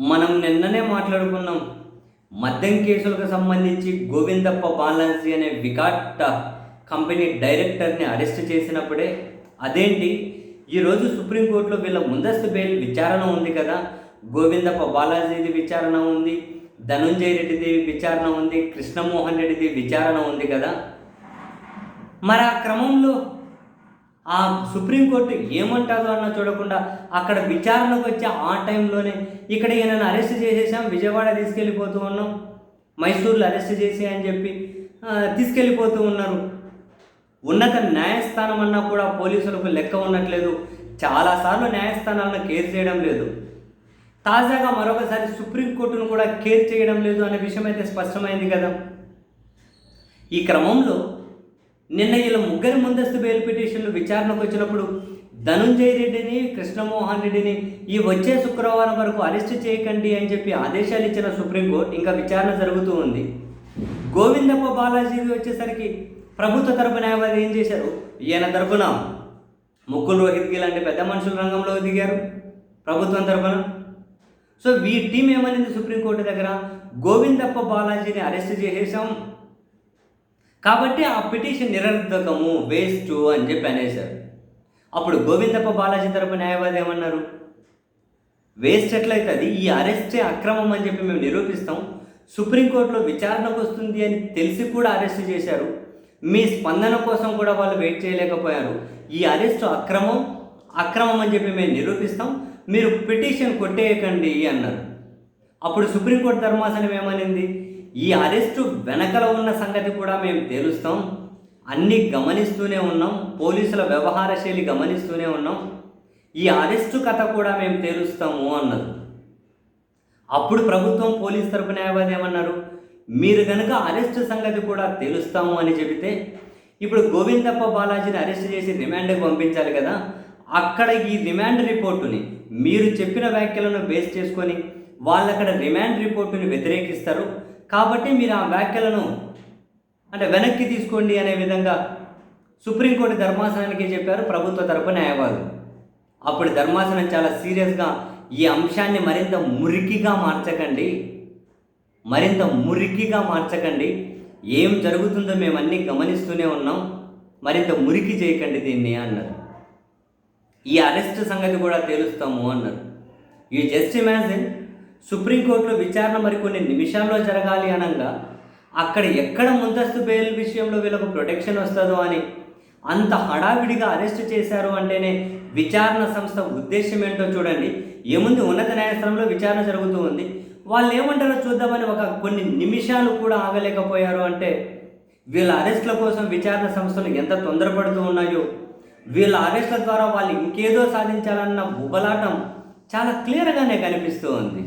మనం నిన్ననే మాట్లాడుకున్నాం. మద్యం కేసులకు సంబంధించి గోవిందప్ప బాలాజీ అనే వికాట్ కంపెనీ డైరెక్టర్ని అరెస్ట్ చేసినప్పుడే అదేంటి? ఈరోజు సుప్రీంకోర్టులో వీళ్ళ ముందస్తు బెయిల్ విచారణ ఉంది కదా. గోవిందప్ప బాలాజీది విచారణ ఉంది. ధనుంజయ రెడ్డిది విచారణ ఉంది. కృష్ణమోహన్ రెడ్డిది విచారణ ఉంది కదా. మరి ఆ క్రమంలో ఆ సుప్రీంకోర్టు ఏమంటారో అన్న చూడకుండా అక్కడ విచారణకు వచ్చే ఆ టైంలోనే ఇక్కడ ఈయనను అరెస్ట్ చేసేసాం విజయవాడ తీసుకెళ్ళిపోతూ ఉన్నాం మైసూర్లో అరెస్ట్ చేసి అని చెప్పి తీసుకెళ్ళిపోతూ ఉన్నారు. ఉన్నత న్యాయస్థానం అన్నా కూడా పోలీసులకు లెక్క ఉండట్లేదు. చాలాసార్లు న్యాయస్థానాలను కేర్ చేయడం లేదు. తాజాగా మరొకసారి సుప్రీంకోర్టును కూడా కేర్ చేయడం లేదు అనే విషయం అయితే స్పష్టమైంది కదా. ఈ క్రమంలో నిన్న వీళ్ళ ముగ్గురి ముందస్తు బెయిల్ విచారణకు వచ్చినప్పుడు ధనుంజయ రెడ్డిని కృష్ణమోహన్ రెడ్డిని ఈ వచ్చే శుక్రవారం వరకు అరెస్ట్ చేయకండి అని చెప్పి ఆదేశాలు ఇచ్చిన సుప్రీంకోర్టు ఇంకా విచారణ జరుగుతూ ఉంది. గోవిందప్ప బాలాజీ వచ్చేసరికి ప్రభుత్వ తరపు న్యాయవాది ఏం చేశారు? ఈయన తరపున ముక్కుల్ రోహిత్కి లాంటి పెద్ద మనుషుల రంగంలో దిగారు ప్రభుత్వం తరపున. సో వీ టీం ఏమనింది సుప్రీంకోర్టు దగ్గర? గోవిందప్ప బాలాజీని అరెస్ట్ చేసేసాం కాబట్టి ఆ పిటిషన్ నిరర్ధకము వేస్ట్ అని చెప్పి అనేశారు. అప్పుడు గోవిందప్ప బాలాజీ తరపు న్యాయవాది ఏమన్నారు? వేస్ట్ ఎట్లయితుంది? ఈ అరెస్టే అక్రమం అని చెప్పి మేము నిరూపిస్తాం. సుప్రీంకోర్టులో విచారణకు వస్తుంది అని తెలిసి కూడా అరెస్ట్ చేశారు. మీ స్పందన కోసం కూడా వాళ్ళు వెయిట్ చేయలేకపోయారు. ఈ అరెస్ట్ అక్రమం అక్రమం అని చెప్పి మేము నిరూపిస్తాం. మీరు పిటిషన్ కొట్టేయకండి అన్నారు. అప్పుడు సుప్రీంకోర్టు ధర్మాసనం ఏమనింది? ఈ అరెస్టు వెనకల ఉన్న సంగతి కూడా మేము తేలుస్తాం. అన్నీ గమనిస్తూనే ఉన్నాం. పోలీసుల వ్యవహార శైలి గమనిస్తూనే ఉన్నాం. ఈ అరెస్టు కథ కూడా మేము తేలుస్తాము అన్నారు అప్పుడు ప్రభుత్వం పోలీస్ తరపు న్యాయవాది ఏమన్నారు? మీరు కనుక అరెస్ట్ సంగతి కూడా తెలుస్తాము అని చెబితే ఇప్పుడు గోవిందప్ప బాలాజీని అరెస్ట్ చేసి రిమాండ్కి పంపించాలి కదా. అక్కడ ఈ రిమాండ్ రిపోర్టుని మీరు చెప్పిన వ్యాఖ్యలను బేస్ చేసుకొని వాళ్ళు అక్కడ రిమాండ్ రిపోర్టుని వ్యతిరేకిస్తారు. కాబట్టి మీరు ఆ వ్యాఖ్యలను అంటే వెనక్కి తీసుకోండి అనే విధంగా సుప్రీంకోర్టు ధర్మాసనానికి చెప్పారు ప్రభుత్వ తరపు న్యాయవాదులు. అప్పుడు ధర్మాసనం చాలా సీరియస్గా ఈ అంశాన్ని మరింత మురికిగా మార్చకండి. మరింత మురికిగా మార్చకండి. ఏం జరుగుతుందో మేము అన్నీ గమనిస్తూనే ఉన్నాం. మరింత మురికి చేయకండి దీన్ని అన్నారు. ఈ అరెస్ట్ సంగతి కూడా తేలుస్తాము అన్నారు. ఈ జస్ట్ ఇమాజిన్ సుప్రీంకోర్టులో విచారణ మరికొన్ని నిమిషాల్లో జరగాలి అనగా అక్కడ ఎక్కడ ముందస్తు బెయిల్ విషయంలో వీళ్ళకు ప్రొటెక్షన్ వస్తుందో అని అంత హడావిడిగా అరెస్ట్ చేశారు అంటేనే విచారణ సంస్థ ఉద్దేశం ఏంటో చూడండి. ఏముంది ఉన్నత న్యాయస్థానంలో విచారణ జరుగుతూ ఉంది. వాళ్ళు ఏమంటారో చూద్దామని ఒక కొన్ని నిమిషాలు కూడా ఆగలేకపోయారు అంటే వీళ్ళ అరెస్ట్ల కోసం విచారణ సంస్థలు ఎంత తొందరపడుతూ ఉన్నాయో వీళ్ళ అరెస్ట్ల ద్వారా వాళ్ళు ఇంకేదో సాధించాలన్న ఉబలాటం చాలా క్లియర్గానే కనిపిస్తూ ఉంది.